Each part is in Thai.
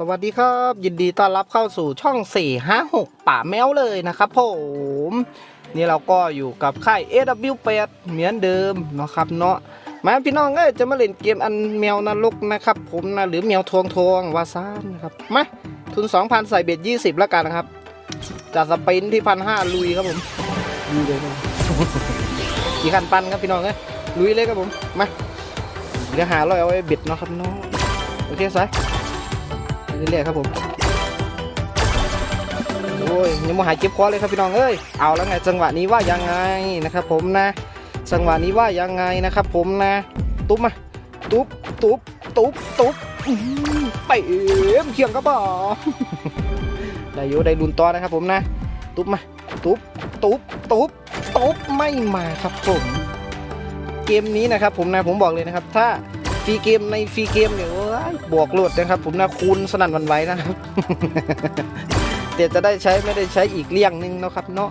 สวัสดีครับ ยินดีต้อนรับเข้าสู่ช่อง 456 ป่าแมวเลยนะครับผมนี่เราก็อยู่กับค่าย AW8 เหมือนเดิมนะครับเนาะมาพี่น้องเอ้ยจะมาเล่นเกมอันแมวนรกนะครับ ผมนะหรือแมวทวงทวงวาซานนะครับมาทุน 2,000 ใส่เบ็ด20 แล้วกันนะครับจัดสปินที่พันห้าลุยครับผมลุยเลยครับกี่คันปันครับพี่น้องเอ้ยลุยเลยครับผมมาเดี๋ยวหาลอยเอาไว้เบ็ดเนาะครับเนาะโอเคสาย เรื่อยๆครับผมโอ้ยยังมาหายเจ็บคอเลยครับพี่น้องเอ้ยเอาแล้วไงจังหวะนี้ว่ายังไงนะครับผมนะ จังหวะนี้ว่ายังไงนะครับผมนะ ตุ๊บมาตุ๊บตุ๊บตุ๊บตุ๊บอื้อหือเป๋มเขียงกระบอกได้ยูได้ลุนต่อนะครับผมนะ ตุ๊บมาตุ๊บตุ๊บตุ๊บตุ๊บไม่มาครับผมเกมนี้นะครับผมนะผมบอกเลยนะครับ ถ้าฟรีเกมในฟรีเกมเนี่ยโอ้ย บวกโหลดนะครับ ผมนะคูณสนั่นวันไหวนะครับเดี๋ยวจะได้ใช้ไม่ได้ใช้อีกเลี่ยงหนึงเนาะครับเนาะ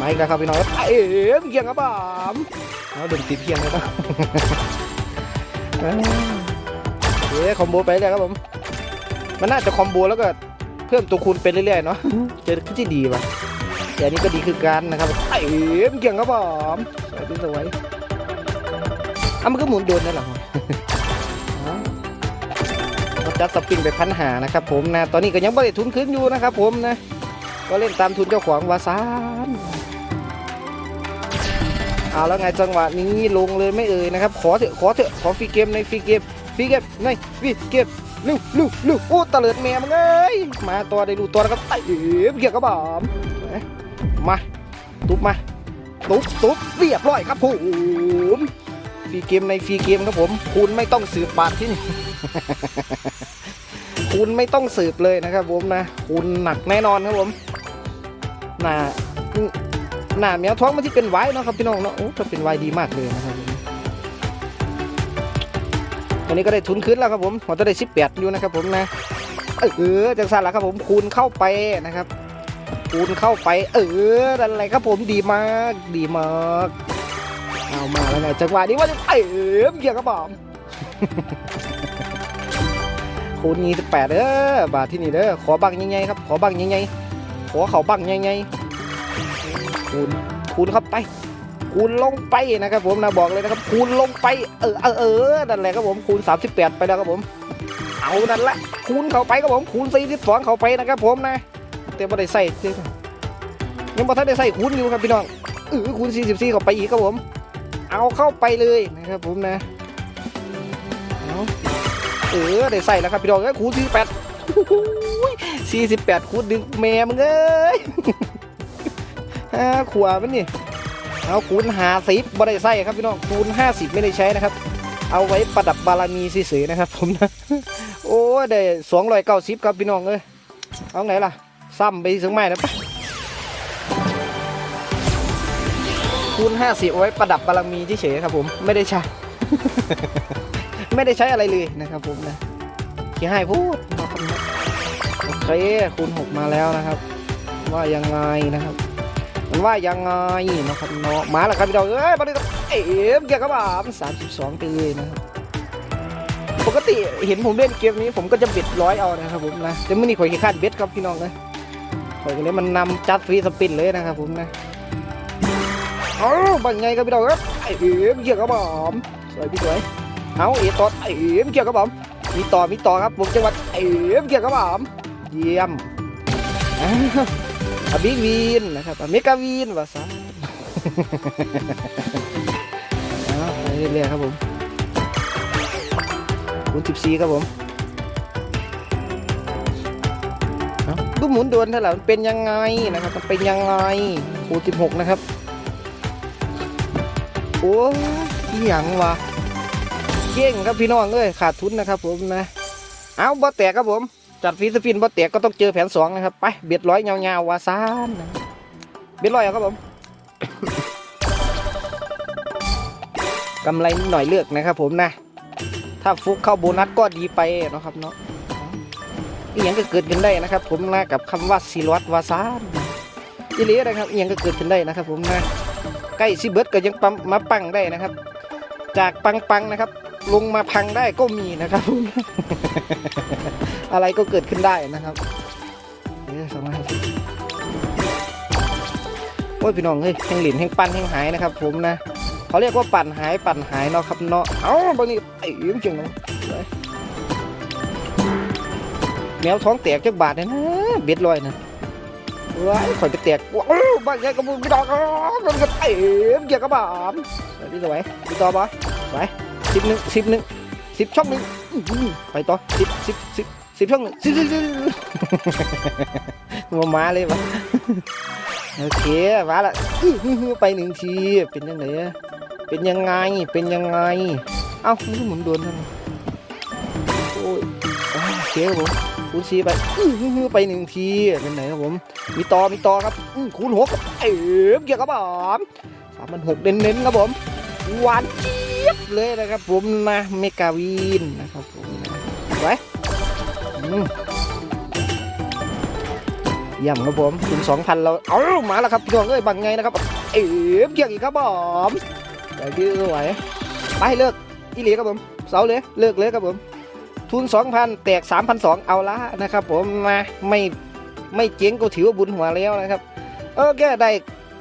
มาอีกแล้วครับพี่น้องเอ๋มเกียงครับผมเอาดึงติดเพียงเลยนะเอ๊ะคอมโบไปเลยครับผม มันน่าจะคอมโบแล้วก็เพิ่มตัวคูณไปเรื่อยๆเนาะจะที่ดีว่ะแต่อันนี้ก็ดีคือการนะครับเอ๋มเกียงครับผมสวยสวยอะมันก็หมุนโดนนั่นแหละ จัดสปริงไปพันหานะครับผมนะตอนนี้ก็ยังไม่ได้ทุนขึ้นอยู่นะครับผมนะก็เล่นตามทุนเจ้าของวาซานเอาแล้วไงจังหวะนี้ลงเลยไม่เอ่ยนะครับ ขอเถอะขอเถอะขอฟรีเกมในฟรีเกมฟรีเกมในฟรีเกมลูกลูกลูกโอ้ตะเลิดแม่มึงเอ้ยมาตัวได้ดูตัวนะครับไต่เอ๋เกี่ยวกับบอมมาตุ๊บมาตุ๊บตุ๊บเรียบร้อยครับผม รีเกมในฟรีเกมครับผม คุณไม่ต้องสืบบาทที่นี่ คุณไม่ต้องสืบเลยนะครับผมนะ คุณหนักแน่นอนครับผมหน้าหน้าแมวท้องมันที่เป็นไว้นะครับพี่น้องเนาะโอ้ถ้าเป็นไว้ดีมากเลยนะครับผมตอนนี้ก็ได้ทุนขึ้นแล้วครับผมผมจะได้สิบแปดอยู่นะครับผมนะ เออจังสันละครับผมคูณเข้าไปนะครับคูณเข้าไป เอออะไรครับผมดีมาก ดีมากามาแล้วไงจังหวะนี้ว่าจะเอ๋มเกี่ยวกับบอมคูณยี่สิบแปดเด้อบาทที่นี่เด้อขอบังยังไงครับ ขอบังยังไงขอเขาบังยังไงคูณคูณเข้าไป คูณลงไปนะครับ ผมนะบอกเลยนะครับ คูณลงไป เออเออเออนั่นแหละครับผมคูณ38ไปแล้วครับผม เอานั่นแหละคูณเข้าไปครับผมคูณ42เข้าไปนะครับ ผมนะแต่ไม่ได้ใส่ยังบ่ทันได้ใส่คูณอยู่ครับพี่น้องเออคูณ44เข้าไปอีกครับผม เอาเข้าไปเลยนะครับผมนะเออได้ใส่แล้วครับพี่น้องเอ้ยคูณ4848คูณดึงแม่มึงเอ้ยห้าขวบมันนี่เอาคูณหาสิบบ่ได้ใส่ครับพี่น้องคูณห้าสิบไม่ได้ใช้นะครับ เอาไว้ประดับบารมีเฉยๆนะครับ ผมนะโอ้ได้สองร้อยเก้าสิบครับพี่น้องเอ้ยเอาไหนล่ะซ้ำไปถึงไม้นะปะ คูณห้าสิบเอาไว้ประดับบารมีเฉยๆครับผมไม่ได้ใช้ ไม่ได้ใช้อะไรเลยนะครับผมนะขี้ให้พูดโอเคคูณหกมาแล้วนะครับ ว่ายังไงนะครับมันว่ายังไงนะครับเนาะมาแล้วครับพี่น้องเอ้ยมาดูกับเอ๋มเกี่ยวกับอ่ามสามสิบสองปีนะครับปกติเห็นผมเล่นเกมนี้ผมก็จะเบ็ดร้อยเอานะครับผมนะแต่มื่อนี้ข่อยขี้คานเบ็ดครับพี่น้องนะข่อยก็เลยมันนำจัดฟรีสปินเลยนะครับผมนะ อ้าบังไงครับพี่น้องครับเอ๋มเกี่ยวกับอ่ามสวยพี่สวยเอาเอ๋ต่อเอ๋มเกี่ยวกับอ่ามมีต่อมีต่อครับผมจังหวัดเอ๋มเกี่ยวกับอ่ามเยี่ยมอบิวีนนะครับอเมกาวีนว่าซะเอาไปเรื่อยๆครับผมคูณ14ครับผมเอาดูหมุนดวนเท่าไหร่มันเป็นยังไงนะครับ มันเป็นยังไงคูณ16นะครับ โอ้ยอีหยังวะเก่งครับพี่น้องเอ้ยขาดทุนนะครับผมนะ เอาบ่แตกครับผม จัดฟีสปินบ่แตกก็ต้องเจอแผนสองนะครับไปเบ็ดร้อยยาวๆวาซานนะเบ็ดร้อยเอครับผมกำไรนิดหน่อยเลือกนะครับผมนะ ถ้าฟุกเข้าโบนัสก็ดีไปเนาะครับเนาะอีหยังก็เกิดขึ้นได้นะครับ ผมนะกับคำว่าซีรอตวาซานอีหลีนะครับอีหยังก็เกิดขึ้นได้นะครับผมนะ ใกล้ซิเบิร์ดก็ยังปั๊มมาปังได้นะครับ จากปังๆนะครับ ลงมาพังได้ก็มีนะครับผมอะไรก็เกิดขึ้นได้นะครับเออสองร้อยห้าสิบโอ้ยพี่น้องเฮ้ยแห่งหลินแห่งปั้นแห่งหายนะครับ ผมนะเขาเรียกว่าปั่นหายปั่นหายเนาะครับเนาะเอ้าบางทีไอ้ยิ้มจริงเลยแมวท้องแตกจักบาทเลยนะเบ็ดลอยนะ ว้ายข่อยไปแตกว้าวบ้านใหญ่กระบุงพี่ดอกมันก็เต็มเกี่ยวกับบามดีสวยดีต่อปะไปสิบหนึ่งสิบหนึ่งสิบช่องหนึ่งไปต่อสิบสิบสิบสิบช่องหนึ่งสิบสิบสิบมามาเลยปะโอเคมาละไปหนึ่งทีเป็นยังไงเป็นยังไงเป็นยังไงเอ้ามันก็หมุนโดนนั่นโอ้ยโอเคครับผม คูณสีไปอื้อไปหนึ่งทีเป็นไหนครับผมมีต่อมีต่อครับอื้อคูณหกเอ๋เกี่ยวกับผมสามพันหกเน้นๆครับผมหวานเจี๊ยบเลยนะครับ ผมนะเมกาวีนนะครับผมไว้เยี่ยมครับผมถึงสองพันเราเอามาแล้วครับพี่น้องเอ้ยบังไงนะครับเอ๋เกี่ยวอีกครับผมไปดื้อไหวไปเลิกอีหลีครับผมเสาเลยเลิกเลยครับผม ทุน 2,000 แตก 3,200 เอาละนะครับผมมาไม่ไม่เจ๊งก็ถือว่าบุญหัวแล้วนะครับ โอเคได้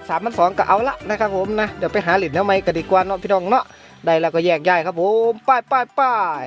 3,200ก็เอาละนะครับผมนะ เดี๋ยวไปหาเหรียญแล้วไหมกันดีกว่าเนาะพี่น้องเนาะได้แล้วก็แยกย้ายครับผมไป้ายป้ายป้าย